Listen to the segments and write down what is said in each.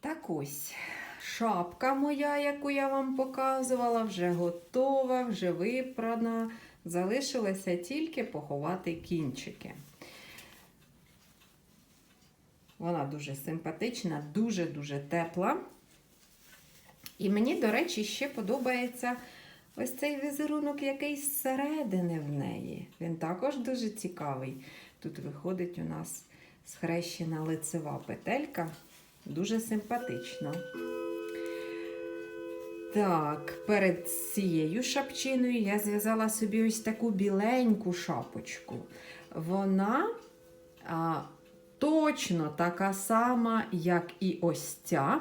Так ось, шапка моя, яку я вам показувала, вже готова, вже випрана. Залишилося тільки поховати кінчики. Вона дуже симпатична, дуже-дуже тепла. І мені, до речі, ще подобається ось цей візерунок, який зсередини в неї. Він також дуже цікавий. Тут виходить у нас схрещена лицева петелька. Дуже симпатично. Так, перед цією шапчиною я зв'язала собі ось таку біленьку шапочку. Вона а, точно така сама, як і ось ця.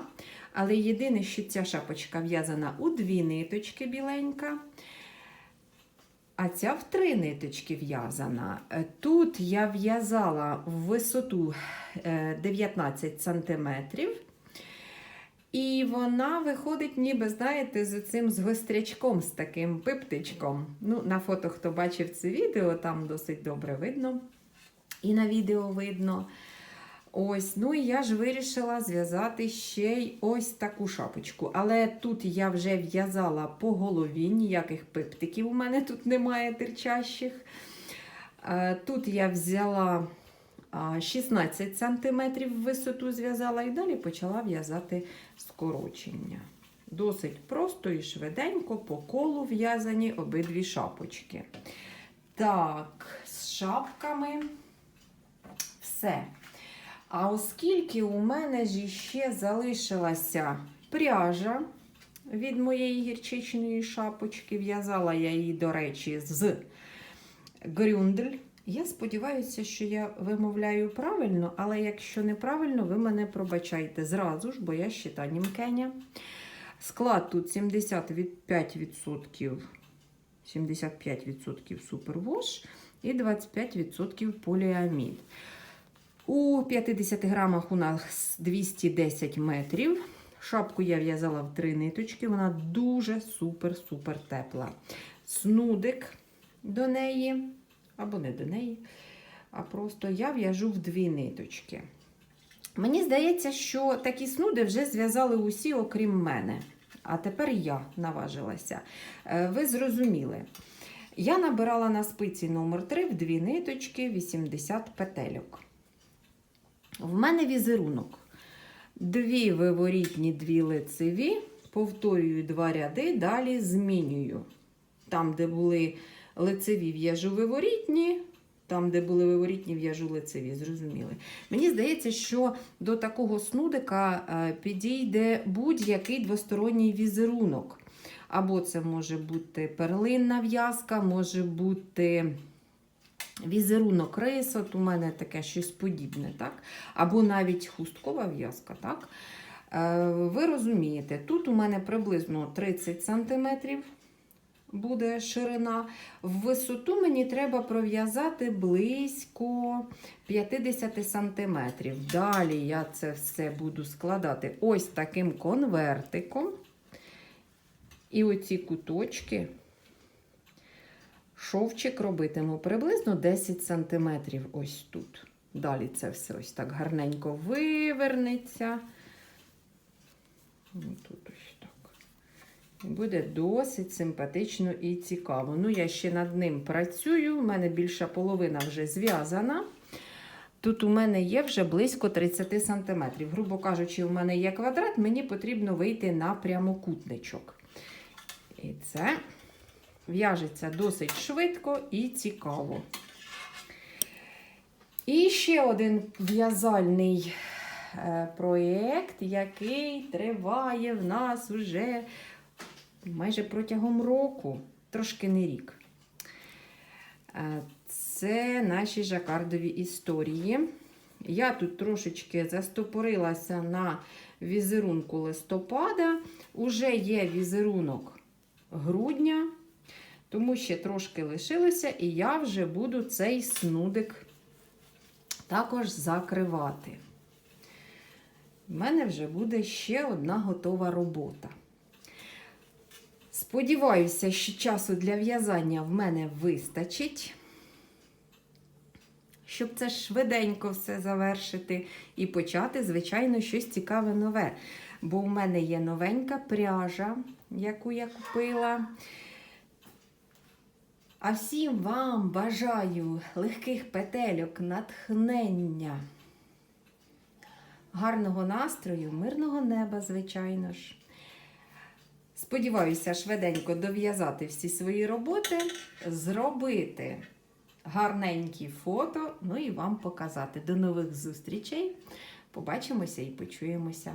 Але єдине, що ця шапочка в'язана у дві ниточки біленька. А ця в три ниточки в'язана. Е, Тут я в'язала в висоту е, 19 см. І вона виходить, ніби, знаєте, з цим з гострячком, з таким пиптичком. Ну, на фото, хто бачив це відео, там досить добре видно. І на відео видно. Ось, ну і я ж вирішила зв'язати ще й ось таку шапочку. Але тут я вже в'язала по голові, ніяких пиптиків у мене тут немає терчащих. Е, Тут я взяла 16 см висоту зв'язала і далі почала в'язати скорочення. Досить просто і швиденько по колу в'язані обидві шапочки. Так, з шапками все. А оскільки у мене ж ще залишилася пряжа від моєї гірчичної шапочки, в'язала я її, до речі, з Грюндель. Я сподіваюся, що я вимовляю правильно, але якщо неправильно, ви мене пробачайте зразу ж, бо я ще німкеня. Склад тут 75%, 75% супервош і 25% поліамід. У 50 грамах у нас 210 метрів. Шапку я в'язала в три ниточки, вона дуже супер-супер тепла. Снудик до неї, або не до неї, а просто я в'яжу в дві ниточки. Мені здається, що такі снуди вже зв'язали усі, окрім мене. А тепер я наважилася. Е, Ви зрозуміли. Я набирала на спиці номер 3 в дві ниточки 80 петельок. В мене візерунок. Дві виворітні, дві лицеві. Повторюю два ряди, далі змінюю. Там, де були лицеві, в'яжу виворітні, там, де були виворітні, в'яжу лицеві. Зрозуміли. Мені здається, що до такого снудика е, підійде будь-який двосторонній візерунок. Або це може бути перлинна в'язка, може бути візерунок рис, от у мене таке щось подібне, так? або навіть хусткова в'язка. так? Е, Ви розумієте, тут у мене приблизно 30 см буде ширина. В висоту мені треба пров'язати близько 50 см. Далі я це все буду складати ось таким конвертиком. І оці куточки шовчик робитиму приблизно 10 см ось тут. Далі це все ось так гарненько вивернеться. Ну, Тут ось так. Буде досить симпатично і цікаво. Ну, я ще над ним працюю, у мене більша половина вже зв'язана. Тут у мене є вже близько 30 см. Грубо кажучи, у мене є квадрат, мені потрібно вийти на прямокутничок. І це в'яжеться досить швидко і цікаво. І ще один в'язальний е, проєкт, який триває в нас уже майже протягом року, трошки не рік. Е, Це наші жакардові історії. Я тут трошечки застопорилася на візерунку листопада. Уже є візерунок грудня, тому ще трошки лишилося, і я вже буду цей снудик також закривати. У мене вже буде ще одна готова робота. Сподіваюся, що часу для в'язання в мене вистачить. щоб це швиденько все завершити і почати, звичайно, щось цікаве нове. Бо у мене є новенька пряжа, яку я купила. А всім вам бажаю легких петельок, натхнення, гарного настрою, мирного неба, звичайно ж. Сподіваюся, швиденько дов'язати всі свої роботи, зробити гарненькі фото, ну і вам показати. До нових зустрічей. Побачимося і почуємося.